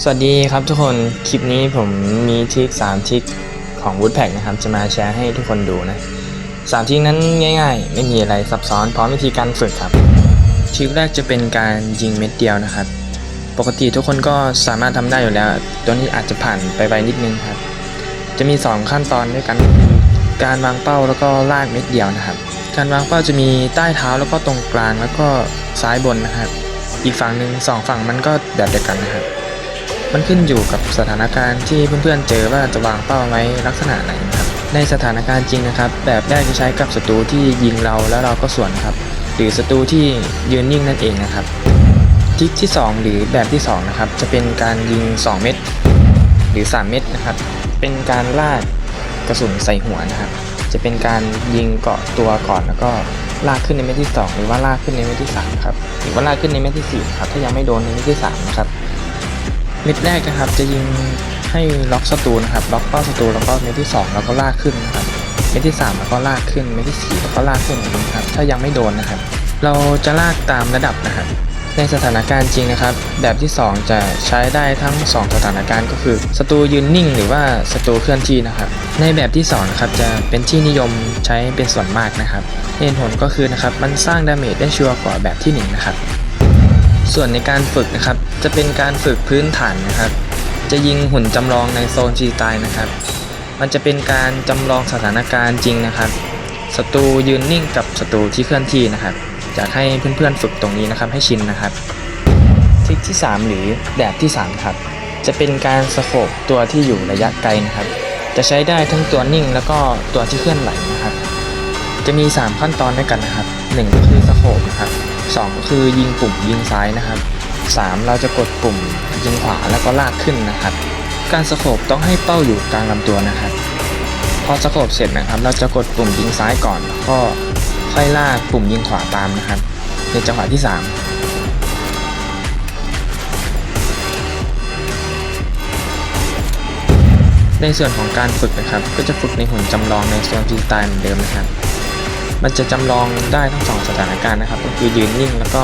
สวัสดีครับทุกคนคลิปนี้ผมมีทริค3ทริคของ Woodpack นะครับ จะมาแชร์ให้ทุกคนดูนะสามทริคนั้นง่าย ๆ ไม่มีอะไรซับซ้อนพร้อมวิธีการฝึกครับทริคแรกจะเป็นการยิงเม็ดเดียวนะครับ ปกติทุกคนก็สามารถทำได้อยู่แล้ว ตัวนี้อาจจะผ่านไปไวนิดนึงครับ จะมี 2 ขั้นตอนด้วยกันการวางเป้าแล้วก็ลากเม็ดเดียวนะครับ การวางเป้าจะมีใต้เท้าแล้วก็ตรงกลางแล้วก็ซ้ายบนนะครับ อีกฝั่งหนึ่งสองฝั่งมันก็แบบเดียวกันนะครับ มันขึ้นอยู่กับสถานการณ์ที่เพื่อนๆเจอว่าจะวางเป้าไว้ลักษณะไหนครับในสถานการณ์จริงนะครับ แบบแรกจะใช้กับศัตรูที่ยิงเราแล้วเราก็สวนครับ หรือศัตรูที่ยืนนิ่งนั่นเองนะครับทริคที่ 2 หรือแบบที่2นะครับจะเป็นการยิง 2 เม็ดหรือ 3 เม็ดนะครับ เป็นการลากกระสุนใส่หัวนะครับ จะเป็นการยิงเกาะตัวก่อนแล้วก็ลากขึ้นในเม็ดที่ 2 หรือว่าลากขึ้นในเม็ดที่3ครับหรือว่าลากขึ้นในเม็ดที่4ครับถ้ายังไม่โดนในเม็ดที่3นะครับ เม็ดแรกนะครับจะยิงให้ล็อกศัตรูนะครับล็อกเป้าศัตรูแล้วก็เม็ดที่ 2 แล้วก็ลากขึ้นนะครับเม็ดที่ 3 แล้วก็ลากขึ้นเม็ดที่ 4 แล้วก็ลากขึ้นนี้ครับถ้ายังไม่โดนนะครับ เราจะลากตามระดับนะครับในสถานการณ์จริงนะครับ แบบที่ 2 จะใช้ได้ทั้ง 2 สถานการณ์ก็คือศัตรูยืนนิ่ง หรือว่าศัตรูเคลื่อนที่นะครับ ในแบบที่2นะครับจะเป็นที่นิยมใช้เป็นส่วนมากนะครับเหตุผลก็คือนะครับมันสร้างดาเมจได้ชัวร์กว่าแบบที่หนึ่งนะครับ ส่วนในการฝึกนะครับ จะเป็นการฝึกพื้นฐานนะครับ จะยิงหุ่นจำลองในโซนชีตายนะครับ มันจะเป็นการจำลองสถานการณ์จริงนะครับศัตรูยืนนิ่งกับศัตรูที่เคลื่อนที่นะครับอยากให้เพื่อนๆฝึกตรงนี้นะครับให้ชินนะครับทริคที่ 3 หรือแบบที่ 3 ครับ จะเป็นการสโคบตัวที่อยู่ระยะไกลนะครับ จะใช้ได้ทั้งตัวนิ่งแล้วก็ตัวที่เคลื่อนไหวนะครับ จะมี 3 ขั้นตอนด้วยกันนะครับ 1 ก็คือสโคบนะครับ 2 คือยิงปุ่มยิงซ้ายนะครับ 3 เราจะกดปุ่มยิงขวาแล้วก็ลากขึ้นนะครับ การสโคบต้องให้เป้าอยู่กลางลำตัวนะครับ พอสโคบเสร็จนะครับ เราจะกดปุ่มยิงซ้ายก่อนแล้วก็ค่อยลากปุ่มยิงขวาตามนะครับ ในจังหวะที่ 3ในส่วนของการฝึกนะครับ ก็จะฝึกในหุ่นจำลองในโซนฟรีสไตล์เหมือนเดิมนะครับ มันจะจำลองได้ทั้งสองสถานการณ์นะครับ ก็คือยืนนิ่งแล้วก็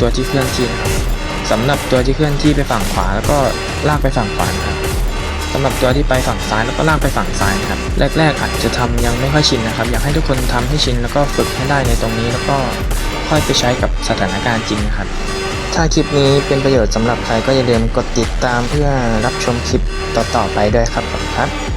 ตัวที่เคลื่อนที่นะครับสำหรับตัวที่เคลื่อนที่ไปฝั่งขวา แล้วก็ลากไปฝั่งขวานะครับสำหรับตัวที่ไปฝั่งซ้ายแล้วก็ลากไปฝั่งซ้ายนะครับแรก ๆ อาจจะทำยังไม่ค่อยชินนะครับ อยากให้ทุกคนทำให้ชินแล้วก็ฝึกให้ได้ในตรงนี้แล้วก็ค่อยไปใช้กับสถานการณ์จริงนะครับถ้าคลิปนี้เป็นประโยชน์สำหรับใครก็อย่าลืมกดติดตามเพื่อรับชมคลิปต่อๆไปด้วยครับขอบคุณครับ